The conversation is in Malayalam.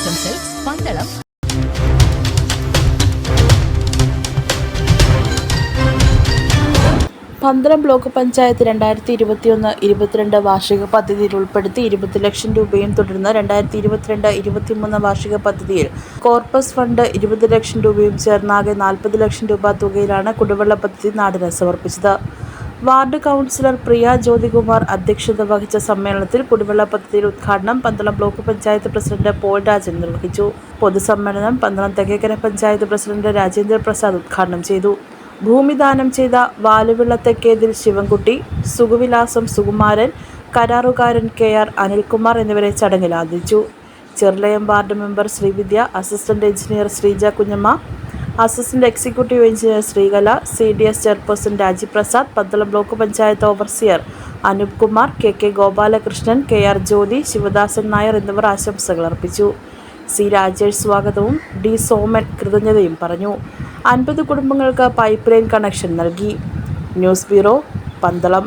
ആശംസകൾ പന്തളം പന്തളം ബ്ലോക്ക് പഞ്ചായത്ത് രണ്ടായിരത്തി ഇരുപത്തിയൊന്ന് ഇരുപത്തിരണ്ട് വാർഷിക പദ്ധതിയിൽ ഉൾപ്പെടുത്തി ഇരുപത് ലക്ഷം രൂപയും തുടർന്ന് രണ്ടായിരത്തി ഇരുപത്തിരണ്ട് ഇരുപത്തിമൂന്ന് വാർഷിക പദ്ധതിയിൽ കോർപ്പസ് ഫണ്ട് ഇരുപത് ലക്ഷം രൂപയും ചേർന്നാകെ നാൽപ്പത് ലക്ഷം രൂപ തുകയിലാണ് കുടിവെള്ള പദ്ധതി നാടിന് സമർപ്പിച്ചത്. വാർഡ് കൗൺസിലർ പ്രിയ ജ്യോതികുമാർ അധ്യക്ഷത വഹിച്ച സമ്മേളനത്തിൽ കുടിവെള്ള പദ്ധതിയുടെ ഉദ്ഘാടനം Pandalam block panchayat president Paul Rajan നിർവഹിച്ചു. പൊതുസമ്മേളനം പന്തളം തെക്കേക്കര പഞ്ചായത്ത് പ്രസിഡന്റ് രാജേന്ദ്ര പ്രസാദ് ഉദ്ഘാടനം ചെയ്തു. ഭൂമിദാനം ചെയ്ത വാലുവിള്ളത്തെക്കേതിൽ ശിവൻകുട്ടി സുഖവിലാസം സുകുമാരൻ കരാറുകാരൻ കെ ആർ അനിൽകുമാർ എന്നിവരെ ചടങ്ങിൽ ആദരിച്ചു. Cherulayam ward member Sreevidya assistant engineer Sreeja Kunjamma assistant executive engineer Sreekala C D S chairperson Rajeev Prasad Pandalam block panchayat overseer Anoop Kumar K K Gopalakrishnan K R Jyothi Sivadasan Nair എന്നിവർ ആശംസകൾ അർപ്പിച്ചു. സി രാജേഷ് സ്വാഗതവും ഡി സോമൻ കൃതജ്ഞതയും പറഞ്ഞു. അൻപത് കുടുംബങ്ങൾക്ക് പൈപ്പ് ലൈൻ കണക്ഷൻ നൽകി. News bureau Pandalam.